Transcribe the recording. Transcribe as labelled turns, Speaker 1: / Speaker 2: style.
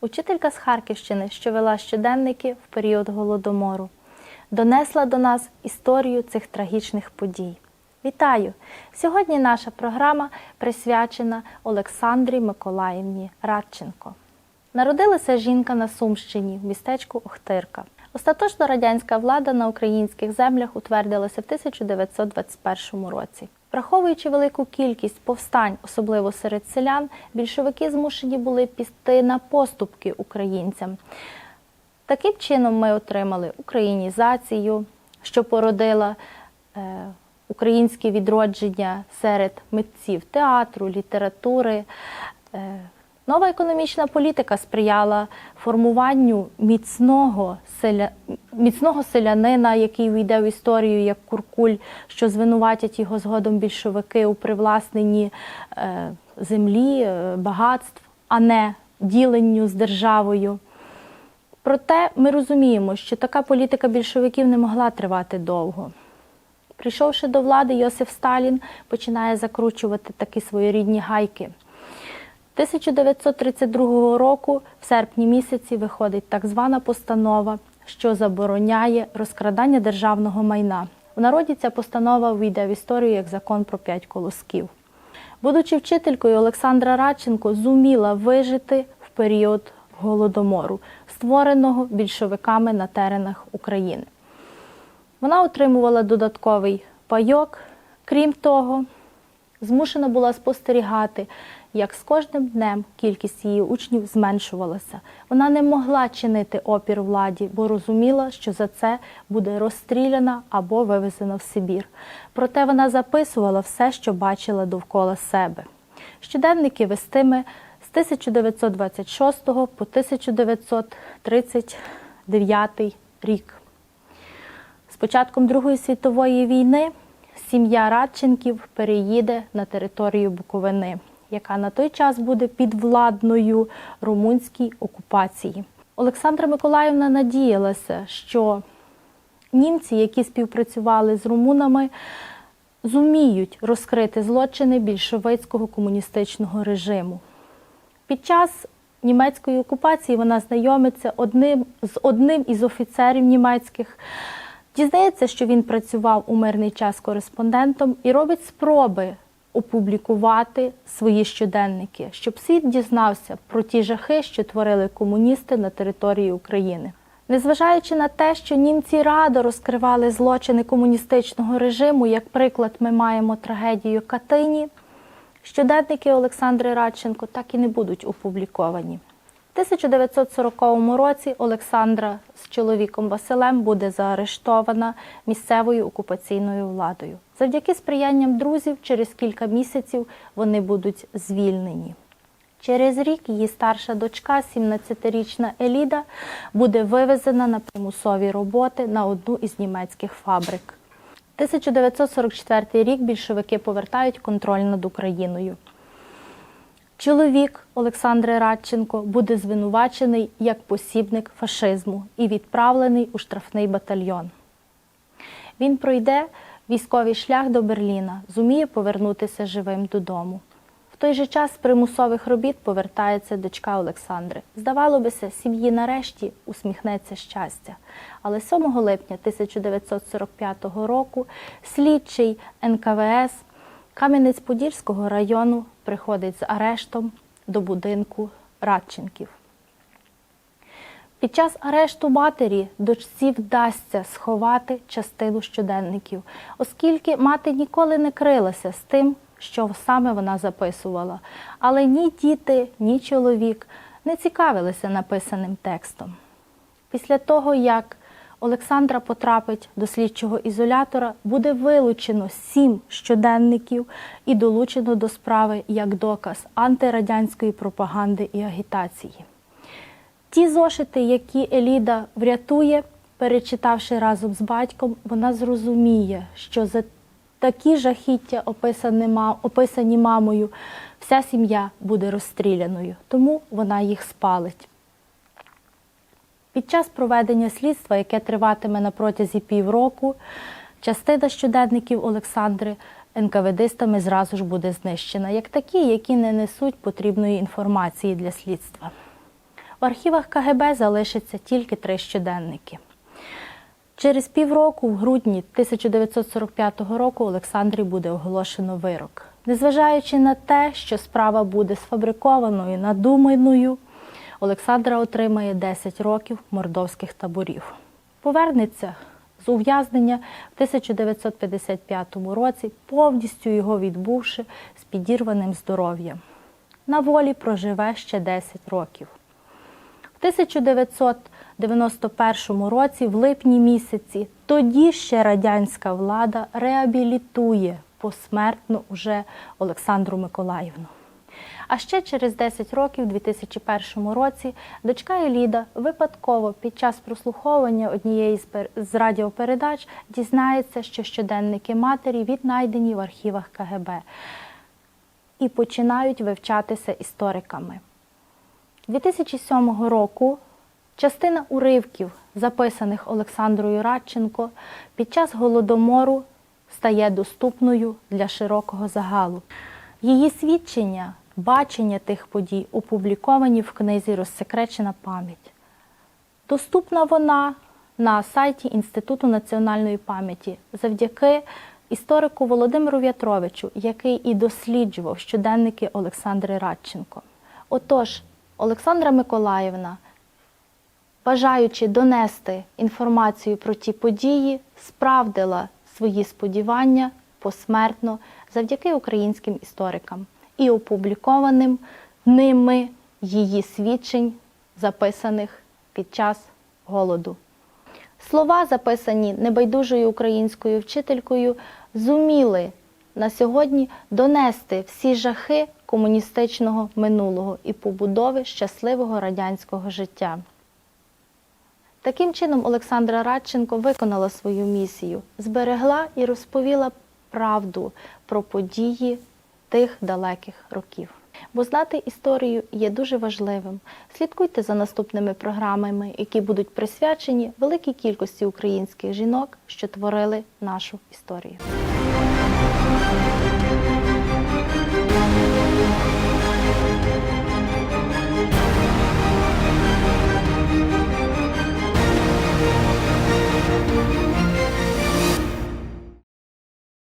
Speaker 1: учителька з Харківщини, що вела щоденники в період голодомору, донесла до нас історію цих трагічних подій. Вітаю! Сьогодні наша програма присвячена Олександрі Миколаївні Радченко. Народилася жінка на Сумщині в містечку Охтирка. Остаточно радянська влада на українських землях утвердилася в 1921 році. Враховуючи велику кількість повстань, особливо серед селян, більшовики змушені були пісти на поступки українцям. Таким чином ми отримали українізацію, що породила е, українське відродження серед митців театру, літератури. Нова економічна політика сприяла формуванню міцного селя... міцного селянина, який війде в історію як куркуль, що звинуватять його згодом більшовики у привласненні е, землі, е, багатств, а не діленню з державою. Проте ми розуміємо, що така політика більшовиків не могла тривати довго. Прийшовши до влади, Йосиф Сталін починає закручувати такі своєрідні гайки. 1932 року, в серпні місяці, виходить так звана постанова, що забороняє розкрадання державного майна. В народі ця постанова війде в історію як закон про п'ять колосків. Будучи вчителькою, Олександра Радченко зуміла вижити в період голодомору, створеного більшовиками на теренах України. Вона отримувала додатковий пайок. Крім того, змушена була спостерігати, як з кожним днем кількість її учнів зменшувалася. Вона не могла чинити опір владі, бо розуміла, що за це буде розстріляна або вивезена в Сибір. Проте вона записувала все, що бачила довкола себе. Щоденники вестиме з 1926 по 1939 рік. З початком Другої світової війни сім'я Радченків переїде на територію Буковини, яка на той час буде підвладною румунській окупації. Олександра Миколаївна надіялася, що німці, які співпрацювали з румунами, зуміють розкрити злочини більшовицького комуністичного режиму. Під час німецької окупації вона знайомиться одним, з одним із офіцерів німецьких. Дізнається, що він працював у мирний час кореспондентом і робить спроби опублікувати свої щоденники, щоб світ дізнався про ті жахи, що творили комуністи на території України. Незважаючи на те, що німці радо розкривали злочини комуністичного режиму, як приклад, ми маємо трагедію Катині, щоденники Олександри Радченко так і не будуть опубліковані. В 1940 році Олександра з чоловіком Василем буде заарештована місцевою окупаційною владою. Завдяки сприянням друзів, через кілька місяців вони будуть звільнені. Через рік її старша дочка, 17-річна Еліда, буде вивезена на примусові роботи на одну із німецьких фабрик. 1944 рік більшовики повертають контроль над Україною. Чоловік Олександри Радченко буде звинувачений як посібник фашизму і відправлений у штрафний батальйон. Він пройде військовий шлях до Берліна, зуміє повернутися живим додому. В той же час з примусових робіт повертається дочка Олександри. Здавало бися, сім'ї нарешті усміхнеться щастя. Але 7 липня 1945 року слідчий НКВС Кам'янець-Подільського району приходить з арештом до будинку Радченків. Під час арешту матері дочці вдасться сховати частину щоденників, оскільки мати ніколи не крилася з тим, що саме вона записувала. Але ні діти, ні чоловік не цікавилися написаним текстом. Після того, як Олександра потрапить до слідчого ізолятора, буде вилучено сім щоденників і долучено до справи як доказ антирадянської пропаганди і агітації. Ті зошити, які Еліда врятує, перечитавши разом з батьком, вона зрозуміє, що за такі жахіття, описані мамою, вся сім'я буде розстріляною, тому вона їх спалить. Під час проведення слідства, яке триватиме на протязі півроку, частина щоденників Олександри НКВДистами зразу ж буде знищена, як такі, які не несуть потрібної інформації для слідства. В архівах КГБ залишаться тільки три щоденники. Через півроку, в грудні 1945 року, Олександрі буде оголошено вирок. Незважаючи на те, що справа буде сфабрикованою, надуманою, Олександра отримає 10 років мордовських таборів. Повернеться з ув'язнення в 1955 році, повністю його відбувши з підірваним здоров'ям. На волі проживе ще 10 років. В 1991 році, в липні місяці, тоді ще радянська влада реабілітує посмертно уже Олександру Миколаївну. А ще через 10 років, у 2001 році, дочка Еліда випадково під час прослуховування однієї з радіопередач дізнається, що щоденники матері віднайдені в архівах КГБ і починають вивчатися істориками. 2007 року частина уривків, записаних Олександрою Радченко, під час голодомору стає доступною для широкого загалу. Її свідчення, бачення тих подій опубліковані в книзі Розсекречена пам'ять. Доступна вона на сайті Інституту національної пам'яті завдяки історику Володимиру В'ятровичу, який і досліджував щоденники Олександри Радченко. Отож, Олександра Миколаївна, бажаючи донести інформацію про ті події, справдила свої сподівання посмертно завдяки українським історикам і опублікованим ними її свідчень, записаних під час голоду. Слова, записані небайдужою українською вчителькою, зуміли на сьогодні донести всі жахи комуністичного минулого і побудови щасливого радянського життя. Таким чином, Олександра Радченко виконала свою місію, зберегла і розповіла правду про події тих далеких років. Бо знати історію є дуже важливим. Слідкуйте за наступними програмами, які будуть присвячені великій кількості українських жінок, що творили нашу історію. Thank you.